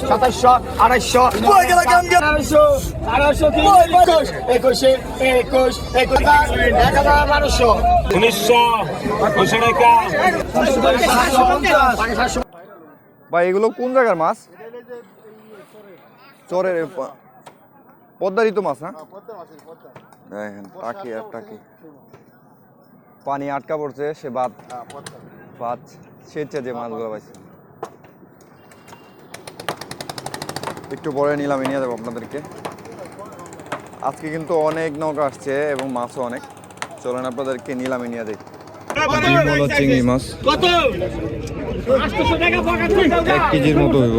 সাতাশশো আড়াইশো আড়াইশো আড়াইশো একুশ একুশে একুশ একুশ এক হাজার বারোশো। উনিশশো ভাই এগুলো কোন জায়গার মাছ? চরের প- পদ্মারিত মাছ না? দেখেন টাকি আর টাকি পানি আটকা পড়ছে সে বাদ বাদ সেচ্ছে যে মাছগুলো পাইছে। একটু পরে নিলাম নিয়ে যাব আপনাদেরকে। আজকে কিন্তু অনেক নৌকা আসছে এবং মাছও অনেক। চলেন আপনাদেরকে নিলামে নিয়ে যাই। চিংড়ি মাছ। এক কেজির মতো হইব।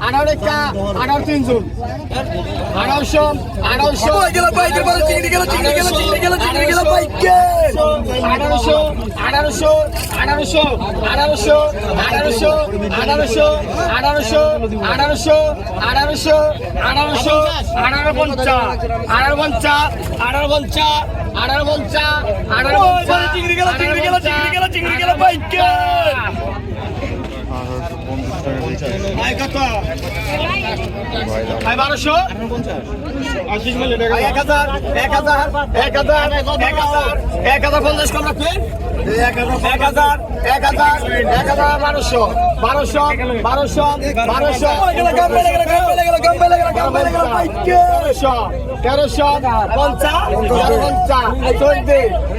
আঠারোশো আঠারোশো আঠারো একা আঠারো তিনশো আঠারোশো আঠারোশো ওই গেল বাইকের বারো চিংড়ি গেল চিংড়ি গেল চিংড়ি গেল চিংড়ি গেল বাইকের আঠারোশো আঠারোশো আঠারোশো আঠারোশো আঠারোশো আঠারোশো আঠারোশো আঠারোশো আঠারোশো আঠারোশো আঠারো পঞ্চাশ আঠারো পঞ্চাশ আঠারো পঞ্চাশ আঠারো পঞ্চাশ আঠারো ওই চিংড়ি গেল চিংড়ি গেল চিংড়ি গেল চিংড়ি গেল বাইকের ভাই কত ভাই বারোশো? এক হাজার এক হাজার এক হাজার এক হাজার এক হাজার পঞ্চাশ কম রাখবেন এক হাজার এক হাজার এক হাজার বারোশো। বারোশো বারোশো বারোশো। তেরোশো পঞ্চাশ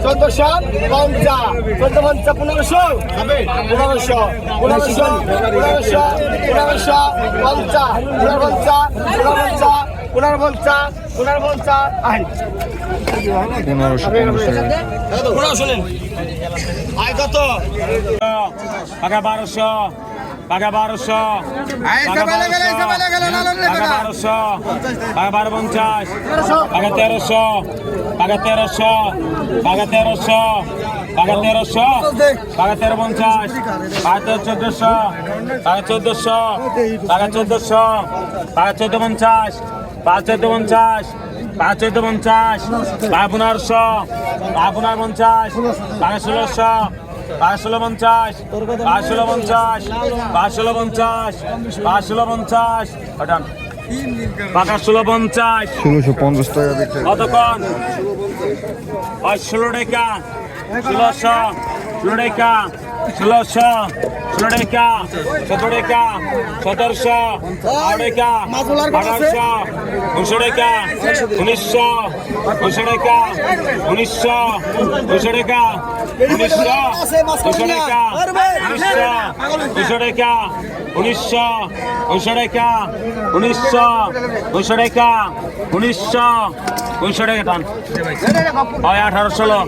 চোদ্দশো পঞ্চাশ চোদ্দ পঞ্চাশ পনেরোশো পনেরোশো পনেরোশো পনেরোশো পনেরোশো পঞ্চাশ পনেরো পঞ্চাশ পনেরো পঞ্চাশ পনেরো পঞ্চাশ পনেরোশো পনেরোশো আয় কত বারোশো পাকা বারোশো পাকা বারোশো পাকা বারোশো পাকা বারো পঞ্চাশ পাকা তেরোশো পাকা তেরোশো পাকা তেরোশো পাকা তেরোশো পাকা তেরো পঞ্চাশ পাকা তেরো চোদ্দশো পাকা চোদ্দশো পাকা চোদ্দশো পাকা চোদ্দ পঞ্চাশ পাঁচ চোদ্দ পঞ্চাশ পাঁচ চোদ্দ পঞ্চাশ পাঁচ পনেরোশো পাঁচ পনেরো পঞ্চাশ পাঁচ ষোলোশো পাঁচশো পঞ্চাশ পাঁচশো পঞ্চাশ পাঁচশো পঞ্চাশ পাঁচশো পঞ্চাশ হঠান পাঁচশো পঞ্চাশ। ষোলোশো পঞ্চাশ টাকা কতক্ষণ? ষোলো টাকা ষোলোশো ষোলো টাকা। ষোলোশো ষোলো টাকা, সতেরো টাকা, সতেরোশো আড়াই টাকা, আঠারোশো উনিশশো টাকা, উনিশশো উনিশশো টাকা, উনিশশো উনিশশো টাকা, উনিশশো উনিশশো টাকা উনিশশো উনিশশো টাকা, উনিশশো উনিশশো টাকা, উনিশশো উনিশশো টাকা, উনিশশো উনিশশো টাকা টান হয় ষোলো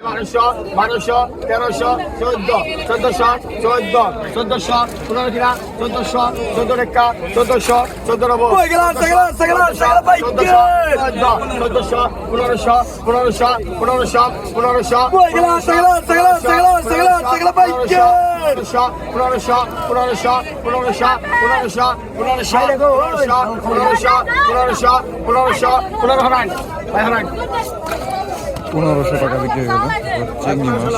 বারোশো বারোশো তেরোশো চোদ্দ চোদ্দশো চোদ্দ চোদ্দশো পনেরো কিনা চোদ্দশো চোদ্দ রেখা চোদ্দশো চোদ্দ চোদ্দশো পনেরোশো পনেরোশো পনেরোশো পনেরোশো পনেরোশো পনেরোশো পনেরোশো পনেরোশো পনেরোশো পনেরোশো পনেরোশো পনেরোশো পনেরোশো পনেরোশো পনেরো হারান হারান পনেরোশো টাকা বিক্রি হয়ে গেল। চিংড়ি মাছ।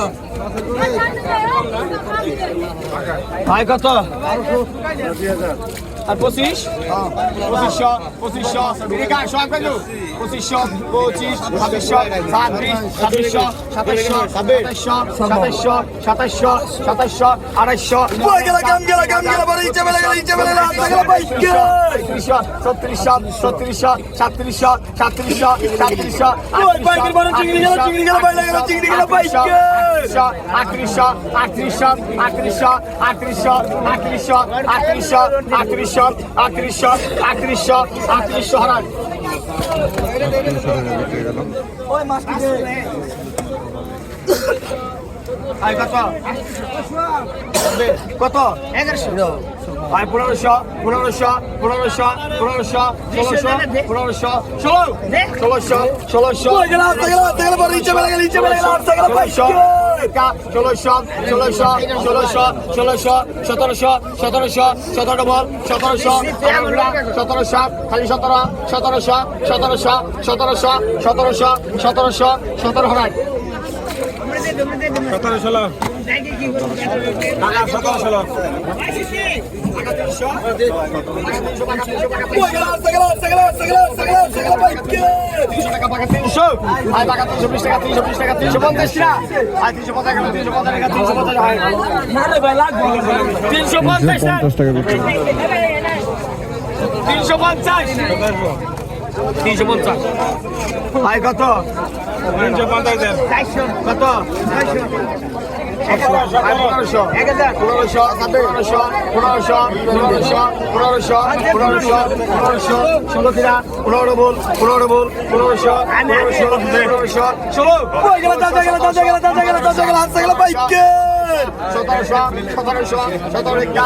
ভাই কত? আর পঁচিশ? পঁচিশশো পঁচিশশো। কত পঁচিশশো পঁচিশ ছাব্বিশশো ছাব্বিশ ছাব্বিশশো সাতাশশো সাতাশশো সাতাশশো সাতাশশো সাতাশশো আড়াইশো ছত্রিশশো ছত্রিশশো সাতত্রিশশো সাতত্রিশশো সাতত্রিশশো আটত্রিশশো আটত্রিশশো আটত্রিশশো আটত্রিশশো আটত্রিশশো আটত্রিশশো আটত্রিশশো আটত্রিশশো আটত্রিশশো আটত্রিশশো হারান তিনশো টাকা বিক্রি গেল কত এগারোশো আয় পনেরোশো পনেরোশো পনেরোশো পনেরোশো ষোলোশো পনেরোশো ষোলো ষোলোশো ষোলোশো ষোলোশো ষোলোশো ষোলোশো ষোলোশো ষোলোশো সতেরোশো সতেরোশো সতেরো বল সতেরোশো সতেরোশো খালি সতেরো সতেরোশো সতেরোশো সতেরোশো সতেরোশো সতেরোশো সতেরো হাজার সতেরো তিনশো পঞ্চাশ। টাকা তিনশো পঞ্চাশ। তিনশো পঞ্চাশ। ভাই কত? তিনশো পঞ্চাশ কত? পনেরোশো পনেরোশো পনেরোশো পনেরোশো পনেরোশো পনেরোশো পনেরোশো পনেরোশো ষোলো কিনা পনেরো বল পনেরো বল পনেরোশো পনেরোশো পনেরোশো ষোলো সতেরোশো সতেরোশো সতেরো একটা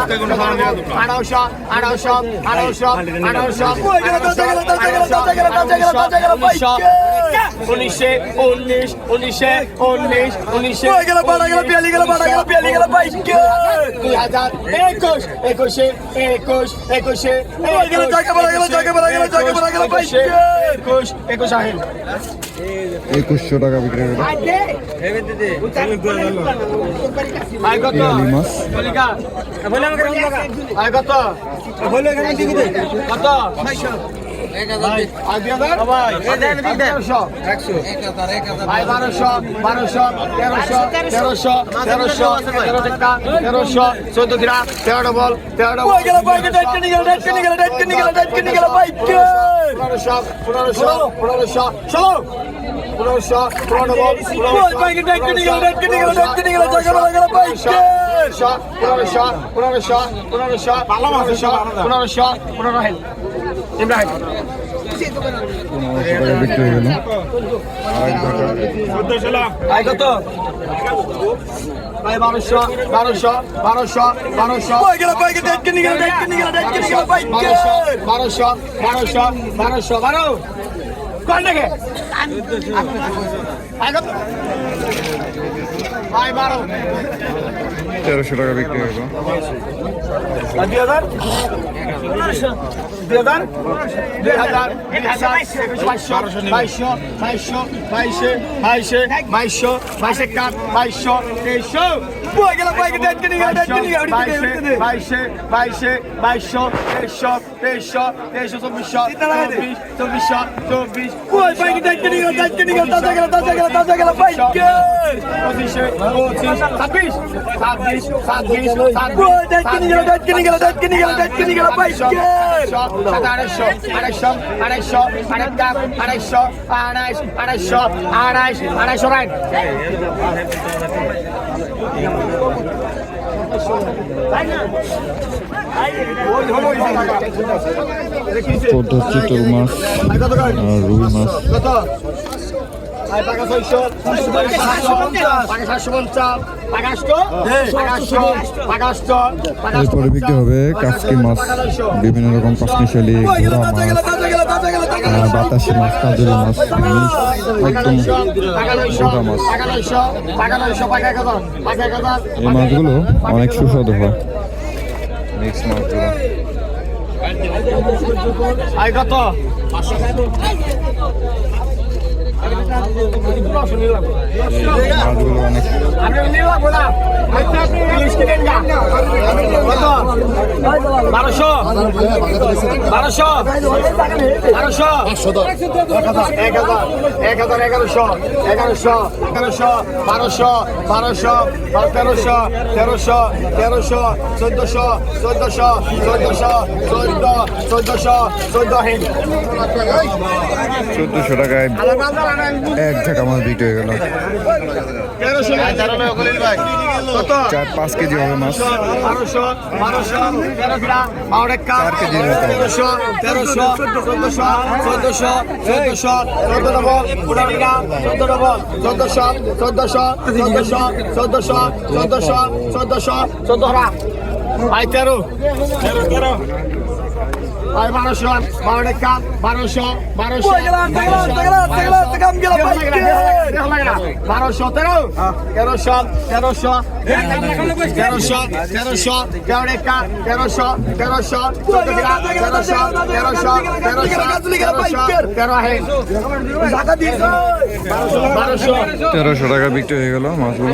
আঠারোশো আঠারোশো আঠারোশো আঠারোশো আচ্ছা। উনিশে উনিশ উনিশে উনিশ উনিশে গেল বাড়া গেল বিয়ালি গেল বাড়া গেল বিয়ালি গেল বাইশ দুই হাজার একুশ একুশে একুশ একুশে গেল জায়গা বাড়া গেল জায়গা বাড়া গেল জায়গা বাড়া গেল বাইশ একুশ একুশ আহেন একুশশো টাকা বিক্রি করে। কত? কত? বারোশো বারোশো তেরোশো তেরোশো তেরোশো তেরো টাকা তেরোশো চোদ্দ গ্রাম তেরো বল তেরো পনেরোশো পনেরোশো পনেরোশো ষোলো পনেরোশো পনেরোশো পনেরোশো পনেরোশো পনেরোশো পনেরোশো পনেরোশো বিক্রি হয়ে গেল কত বারোশো বারোশো বারোশো বারোশো বারোশো বারোশো বারোশো বারো কন্টাকে ভাই বারো তেরোশো টাকা বিক্রি করব বাইশশো বাইশশো বাইশে বাইশশো বাইশে কাপ বাইশশো তেইশশো বাইশে বাইশে বাইশশো তেইশশো তেইশশো তেইশশো চব্বিশশো চব্বিশ চব্বিশশো চব্বিশ পঁচিশে পঁচিশ ছাব্বিশ ছাব্বিশ ছাব্বিশ আড়াইশো আড়াইশো আড়াইশো আড়াইশো আড়াইশো আড়াইশ আড়াইশো আড়াইশ রাইট পদ্মচি মাছ রুই মাছ। টাকা ছয়শো। সাতশো পঞ্চাশ। টাকা এরপরে বিক্রি হবে মাছ বিভিন্ন রকম পাঁচমিশালি ঘোড়া মাছ বাতাসি মাছ কাজুরি মাছ একদম মাছ। এই মাছগুলো অনেক সুস্বাদু হয়। মিক্স মাছগুলো। আয় কত? মাছগুলো অনেক বারোশো। বারোশো বারোশো এক হাজার এক হাজার এগারোশো এগারোশো এগারোশো বারোশো বারোশো তেরোশো তেরোশো তেরোশো চোদ্দশো চোদ্দশো চোদ্দশো চোদ্দ চোদ্দশো চোদ্দ হিন্দ চোদ্দশো টাকায় এক ঝাঁকা মাছ বিক্রি হয়ে গেল তেরোশো চার পাঁচ কেজি হবে মাছ বারোশো বারোশো তেরো কিনা বারো টাকা চার মতো। তেরোশো তেরোশো চোদ্দশো চোদ্দশো চোদ্দশো চোদ্দ ডবল পনেরো কিনা চোদ্দ ডবল চোদ্দশো চোদ্দশো চোদ্দশো চোদ্দশো চোদ্দশো চোদ্দশো চোদ্দ আই তেরো তেরো তেরো আই বারোশো বারো টাকা বারোশো বারোশো বারোশো তেরো তেরোশো তেরোশো তেরোশো তেরোশো তেরো টাকা তেরোশো তেরোশো তেরোশো তেরোশো তেরোশো তেরোশো তেরো হে বারোশো তেরোশো টাকা বিক্রি হয়ে গেল মাছগুলো।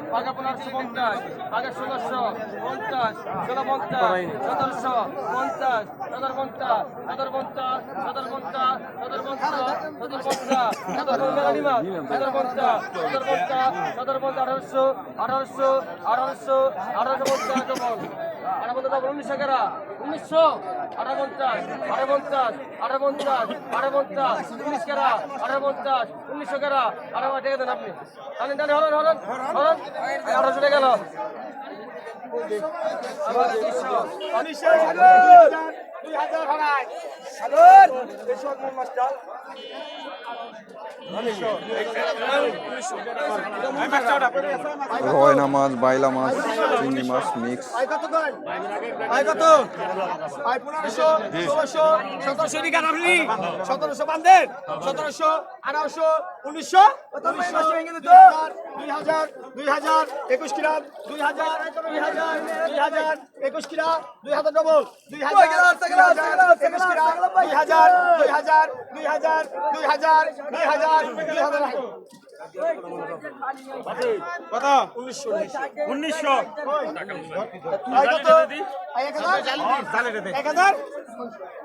পাকা পনেরোশো পঞ্চাশ ষোলোশো পঞ্চাশ ষোলো পঞ্চাশ সতেরোশো পঞ্চাশ সতেরো পঞ্চাশ সতেরো পঞ্চাশ সতেরো পঞ্চাশ সতেরো পঞ্চাশ সতেরো পঞ্চাশ সতেরো পঞ্চাশ সতেরো পঞ্চাশ সতেরো পঞ্চাশ সতেরো পঞ্চাশ আঠারোশো আঠারোশো আঠারোশো আঠারোশো পঞ্চাশ উনিশশো কেরা উনিশশো আরে পঞ্চাশ আরে পঞ্চাশ আরে পঞ্চাশ আরে পঞ্চাশ উনিশ কেরা আরে পঞ্চাশ উনিশশো কেরা আরে ঠিক আছে আপনি টানেন টানে হলেন হলেন হলেন আঠারোশো টাকা উনিশশো রয়না মাছ বাইলা মাছ চিংড়ি মাছ মিক্স সতেরোশো বান্ধেন সতেরোশো আঠারোশো উনিশশো দুই হাজার দুই হাজার একুশ কিরা দুই হাজার দুই হাজার দুই হাজার একুশ কিরা দুই হাজার ডবল দুই হাজার একুশ কিরা দুই হাজার দুই হাজার দুই হাজার দুই হাজার দুই হাজার দুই হাজার কত উনিশশো উনিশশো এক হাজার? এক হাজার?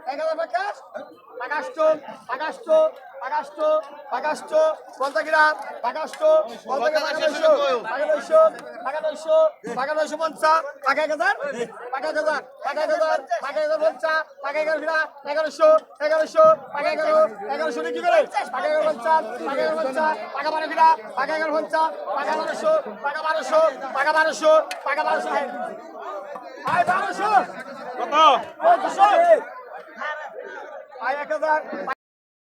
এক হাজার টাকা? পাকাষ্ট, পাকাষ্ট, পাকাষ্ট, পাকাষ্ট, পঞ্চাশ গ্রাম, পাকাষ্ট, পঞ্চাশ গ্রাম, পাকা নয়শো, পাকা নয়শো, পাকা নয়শো, পাকা নয়শো পঞ্চাশ, পাকা এক হাজার, পাকা এক হাজার, পাকা এক হাজার, পাকা এক হাজার পঞ্চাশ, পাকা এগারো গ্রাম, এগারোশো, এগারোশো, পাকা এগারো, এগারোশো কি করে? পাকা এগারো পঞ্চাশ, পাকা এগারো পঞ্চাশ, পাকা বারো গ্রাম, পাকা এগারো পঞ্চাশ, পাকা বারোশো, পাকা বারোশো, পাকা বারোশো, পাকা বারোশো, আয় বারোশো। কত? এক হাজার